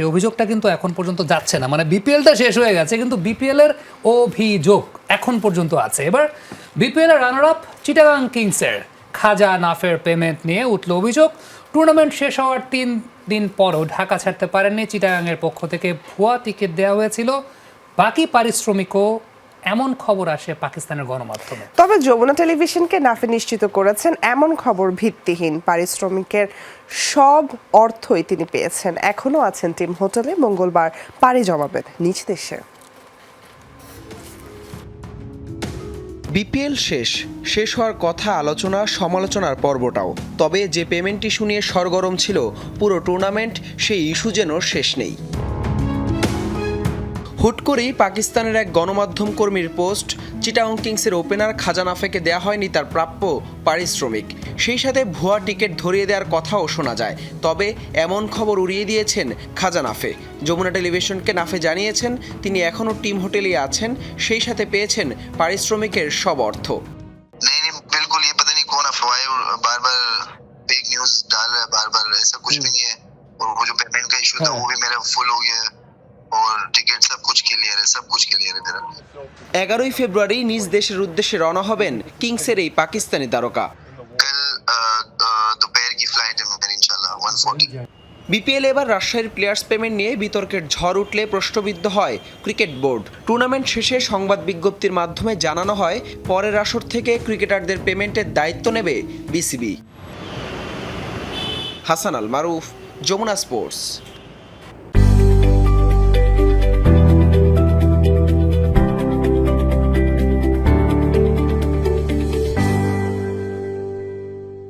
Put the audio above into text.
সেই অভিযোগটা কিন্তু এখন পর্যন্ত যাচ্ছে না। মানে বিপিএলটা শেষ হয়ে গেছে, কিন্তু বিপিএল এর অভিযোগ এখন পর্যন্ত আছে। এবার বিপিএল এর রানার আপ চিটাগাং কিংসের খাজা নাফের পেমেন্ট নিয়ে উঠল অভিযোগ। টুর্নামেন্ট শেষ হওয়ার তিন দিন পরও ঢাকা ছাড়তে পারেননি। চিটাগাংয়ের পক্ষ থেকে ভুয়া টিকিট দেওয়া হয়েছিল। বাকি পারিশ্রমিকও এমন খবর আসে পাকিস্তানের গণমাধ্যমে। তবে যমুনা টেলিভিশনকে নাফি নিশ্চিত করেছেন এমন খবর ভিত্তিহীন। পারিশ্রমিকের সব অর্থই তিনি পেয়েছেন। এখনও আছেন টিম হোটেলে মঙ্গলবার পাড়ি জমাবেন নিজ দেশে। বিপিএল শেষ। শেষ হওয়ার কথা আলোচনা সমালোচনার পর্বটাও। তবে যে পেমেন্টটি শুনিয়ে সরগরম ছিল পুরো টুর্নামেন্ট সেই ইস্যু যেন শেষ নেই। হুট করেই পাকিস্তানের এক গণমাধ্যম কর্মীর পোস্ট চিটাং কিংসের ওপেনার খাজানাফেকে দেয়া হয়নি তার প্রাপ্য পারিশ্রমিক সেই সাথে ভুয়া টিকিট ধরিয়ে দেওয়ার কথাও শোনা যায় তবে এমন খবর উড়িয়ে দিয়েছেন খাজানাফে যমুনা টেলিভিশনকে নাফে জানিয়েছেন তিনি এখনও টিম হোটেলেই আছেন সেই সাথে পেয়েছেন পারিশ্রমিকের সব অর্থ नहीं नहीं बिल्कुल ये पता नहीं कौन अफवाह बार बार फेक न्यूज डाल रहा है बार बार ऐसा कुछ भी नहीं है और वो जो पेमेंट का इशू था हाँ। वो भी मेरा फुल हो गया है और टिकट सब कुछ क्लियर है सब कुछ क्लियर है मेरा এগারোই ফেব্রুয়ারি নিজ দেশের উদ্দেশ্যে রওনা হবেন কিংসের এই পাকিস্তানি তারকা कल अ, अ, दोपहर की फ्लाइट है मेरी इंशाल्लाह 140 বিপিএল এবার রাজশাহীর প্লেয়ার্স পেমেন্ট নিয়ে বিতর্কের ঝড় উঠলে প্রশ্নবিদ্ধ হয় ক্রিকেট বোর্ড টুর্নামেন্ট শেষে সংবাদ বিজ্ঞপ্তির মাধ্যমে জানানো হয় পরের আসর থেকে ক্রিকেটারদের পেমেন্টের দায়িত্ব নেবে বিসিবি হাসান আল মারুফ যমুনা স্পোর্টস